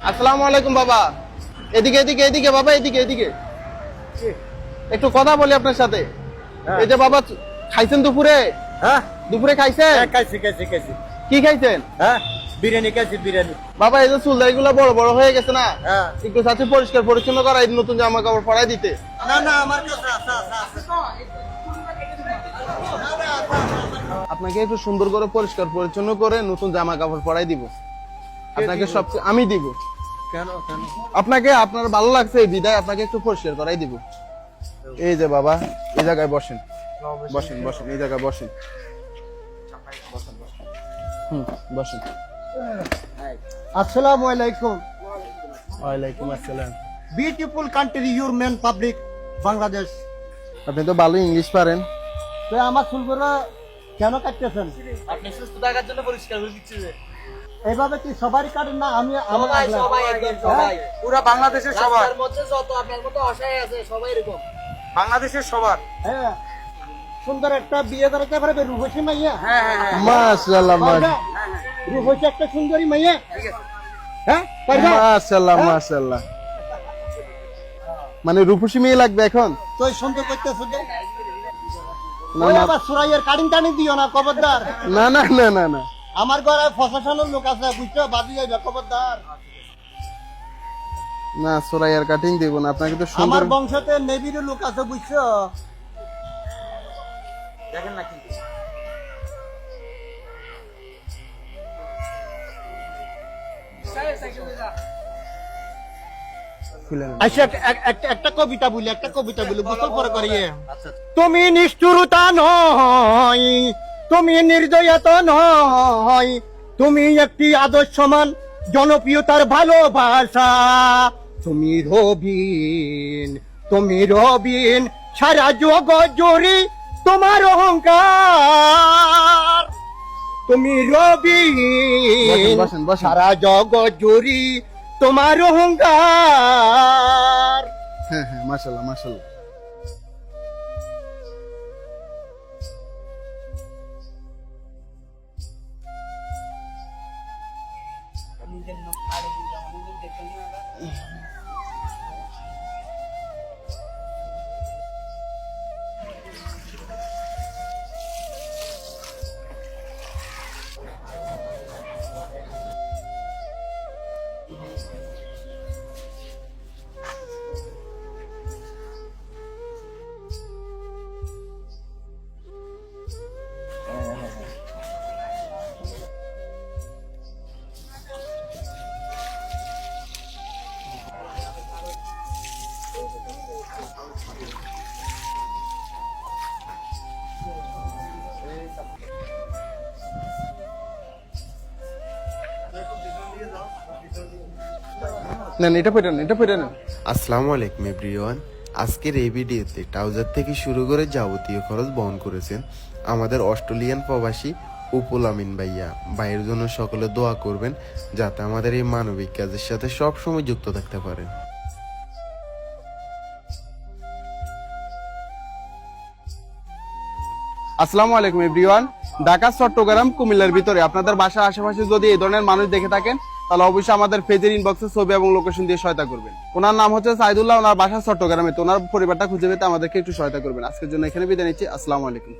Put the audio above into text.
আসসালামু আলাইকুম বাবা। এদিকে এদিকে এদিকে বাবা এদিকে এদিকে। একটু কথা বলি আপনার সাথে। এই যে বাবা খাইছেন দুপুরে? হ্যাঁ। দুপুরে খাইছেন? হ্যাঁ খাইছি খাইছি খাইছি। কি খাইছেন? হ্যাঁ বিরিয়ানি খাইছি বিরিয়ানি। বাবা এই যে চুলদারি গুলো বড় বড় হয়ে গেছে না? হ্যাঁ। একটু সাথে পরিষ্কার পরিচ্ছন্ন করা নতুন জামা কাপড় পরাই দিতে। না না আমার কাছে আছে আছে আছে। আপনাকে একটু সুন্দর করে পরিষ্কার পরিচ্ছন্ন করে নতুন জামা কাপড় পরাই দিব। আপনাকে সব আমি দিব। কেন কেন? আপনাকে আপনার ভালো লাগছে এই বিদায় আপনাকে একটু পরিষ্কার করাই দিব। এই যে বাবা এই জায়গায় বসেন। বসেন বসেন এই জায়গায় বসেন। হুম বসেন। আসসালামু আলাইকুম। ওয়ালাইকুম আসসালাম। Beautiful country your men public Bangladesh আপনি তো ভালো ইংলিশ পারেন। তো আমার চুলগুলো কেন কাটতেছেন? আপনি সুস্থ থাকার জন্য পরিষ্কার করে দিচ্ছি যে এইভাবে কি সবারই কাটেন না? আমি সবাই সবাই একদম সবাই পুরা বাংলাদেশের সবার। মধ্যে যত আপনার মতো অসহায় আছে সবাই এরকম। বাংলাদেশের সবার। হ্যাঁ। সুন্দর একটা বিয়ে করাতে পারবে রূপসী মাইয়া। হ্যাঁ হ্যাঁ হ্যাঁ। মাশাআল্লাহ রূপসী একটা সুন্দরী মাইয়া। হ্যাঁ? পারবে? মাশাআল্লাহ মাশাআল্লাহ। মানে রূপসী মেয়ে লাগবে এখন? তুই সুন্দর করতেছ যে না না। সুরাইয়ের কাটিং টানি দিও না খবরদার। না না না না না। আমার ঘরে প্রশাসনের লোক আছে বুঝছ? বাদি যাইবে খবরদার। না সোরাইয়ার কাটিং দিব না আপনাকে তো সুন্দর আমার বংশতে নেভির লোক আছে বুঝছ? দেখেন না কিন্তু। আচ্ছা এক- এক- এক- একটা কবিতা বলি একটা কবিতা বলি গোসল পরে করিয়ে। তুমি নিষ্ঠুরতা নয় তুমি নির্দয়তা নয়। তুমি একটি আদর্শমান জনপ্রিয়তার ভালোবাসা। তুমি রবিন তুমি রবিন সারা জগৎ জুড়ি তোমার অহংকার। তুমি রবিন। সারা জগৎ জুড়ি তোমার অহংকার। হ্যাঁ হ্যাঁ মাশাআল্লাহ মাশাআল্লাহ নেন এটা পেটেন এটা পেটে নেন। আসসালামু আলাইকুম এভরিওয়ান। আজকের এই ভিডিওতে ট্রাউজার থেকে শুরু করে যাবতীয় খরচ বহন করেছেন আমাদের অস্ট্রেলিয়ান প্রবাসী উপল আমিন ভাইয়া। ভাইয়ের জন্য সকলে দোয়া করবেন যাতে আমাদের এই মানবিক কাজের সাথে সব সময় যুক্ত থাকতে পারেন। আসসালামু আলাইকুম এভরিওয়ান। ঢাকা চট্টগ্রাম কুমিল্লার ভিতরে আপনাদের বাসার আশেপাশে যদি এই ধরনের মানুষ দেখে থাকেন তাহলে অবশ্যই আমাদের পেজের ইনবক্সে ছবি এবং লোকেশন দিয়ে সহায়তা করবেন। ওনার নাম হচ্ছে সাইদুল্লাহ, ওনার বাসা চট্টগ্রামে। তো ওনার পরিবারটা খুঁজে পেতে আমাদেরকে একটু সহায়তা করবেন। আজকের জন্য এখানে বিদায় নিচ্ছি। আসসালামু আলাইকুম।